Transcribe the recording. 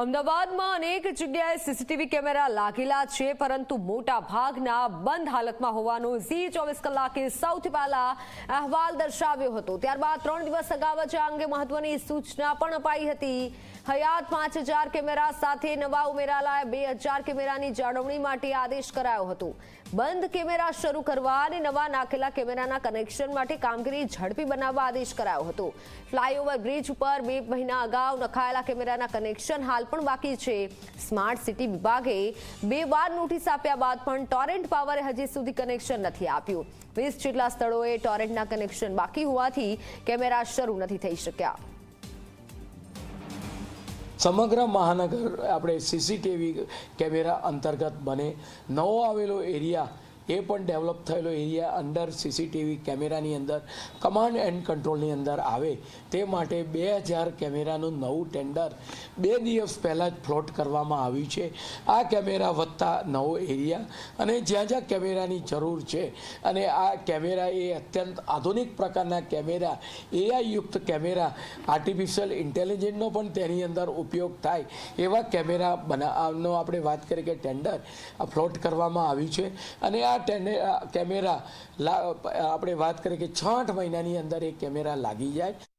અમદાવાદમાં અનેક જગ્યાએ સીસીટીવી કેમેરા લાગેલા છે, પરંતુ મોટા ભાગના બંધ હાલતમાં હોવાનો ઝી ચોવીસ કલાકે સૌથી પહેલા અહેવાલ દર્શાવ્યો હતો. ત્યારબાદ ત્રણ દિવસ અગાઉ જ આ અંગે મહત્વની સૂચના પણ અપાઈ હતી. હયાત પાંચ હજાર કેમેરા સાથે નવા ઉમેરાલા બે હજાર કેમેરાની જાળવણી માટે આદેશ કરાયો હતો. બંધ કેમેરા શરૂ કરવા અને નવા નાખેલા કેમેરાના કનેક્શન માટે કામગીરી ઝડપી બનાવવા આદેશ કરાયો હતો. ફ્લાયઓવર બ્રિજ ઉપર બે મહિના અગાઉ નખાયેલા કેમેરાના કનેક્શન હાલ પણ બાકી છે. સ્માર્ટ સિટી વિભાગે બે વાર નોટિસ આપ્યા બાદ પણ ટોરેન્ટ પાવરે હજી સુધી કનેક્શન નથી આપ્યું. વીસ જેટલા સ્થળોએ ટોરેન્ટના કનેક્શન બાકી હોવાથી કેમેરા શરૂ નથી થઈ શક્યા. સમગ્ર મહાનગર, આપણે સીસીટીવી કેમેરા અંતર્ગત બને. નવો આવેલો એરિયા એ પણ ડેવલપ થયેલો એરિયા અંદર સીસીટીવી કેમેરાની અંદર, કમાન્ડ એન્ડ કંટ્રોલની અંદર આવે. તે માટે બે હજાર કેમેરાનું નવું ટેન્ડર બે દિવસ પહેલાં જ ફ્લોટ કરવામાં આવ્યું છે. આ કેમેરા વધતા નવો એરિયા અને જ્યાં જ્યાં કેમેરાની જરૂર છે અને આ કેમેરા એ અત્યંત આધુનિક પ્રકારના કેમેરા એઆઈ યુક્ત કેમેરા આર્ટિફિશિયલ ઇન્ટેલિજન્સનો પણ તેની અંદર ઉપયોગ થાય એવા કેમેરા બનાવવાનો આપણે વાત કરીએ કે ટેન્ડર ફ્લોટ કરવામાં આવ્યું છે. અને આ કેમેરા આપણે વાત કરીએ કે છ આઠ મહિનાની અંદર એ કેમેરા લાગી જાય.